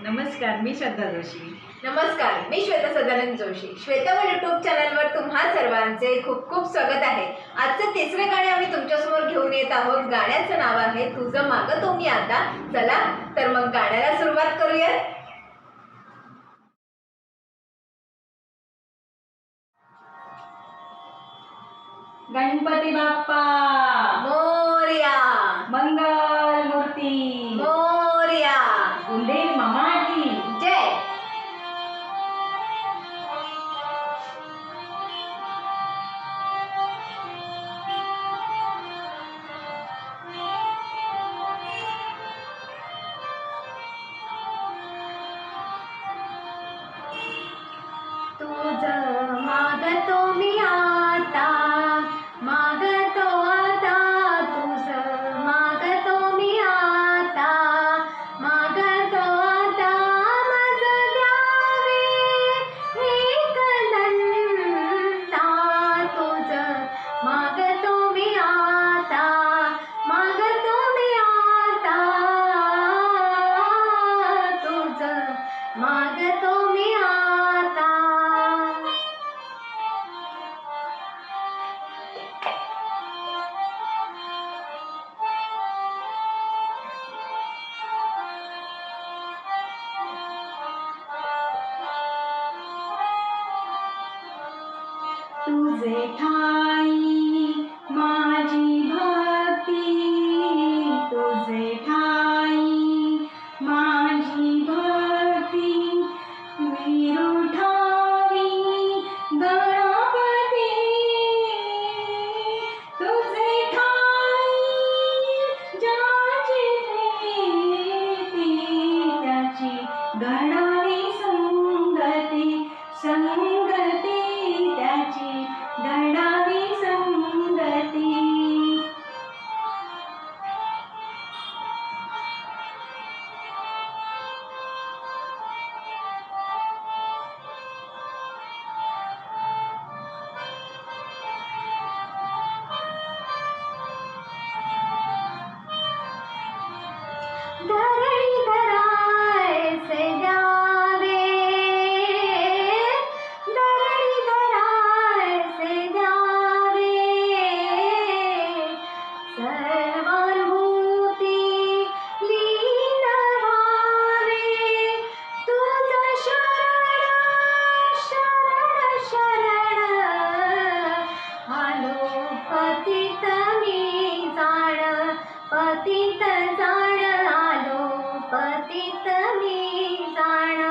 नमस्कार मी श्रद्धा जोशी. नमस्कार मी श्वेता सदानंद जोशी. श्वेतावर युट्यूब चॅनलवर तुम्हा सर्वांचे खूप खूप स्वागत आहे. आजचं तिसरे गाणे आम्ही तुमच्यासमोर घेऊन येत आहोत. गाण्याचं नाव आहे तुझं मागं तो मी आता. चला तर मग गाण्याला सुरुवात करूया गणपती बाप्पा! तुझे ठाई पतित जाण आलो पतित मी जाण.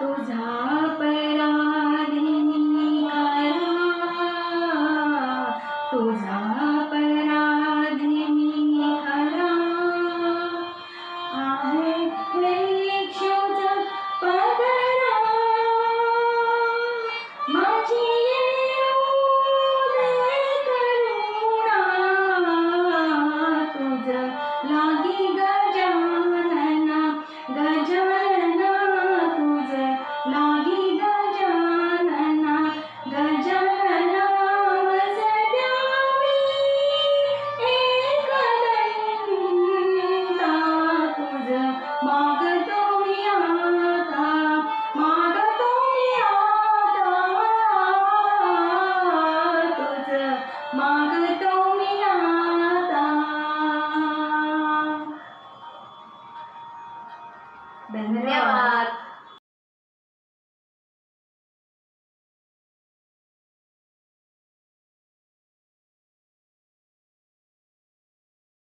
तुझा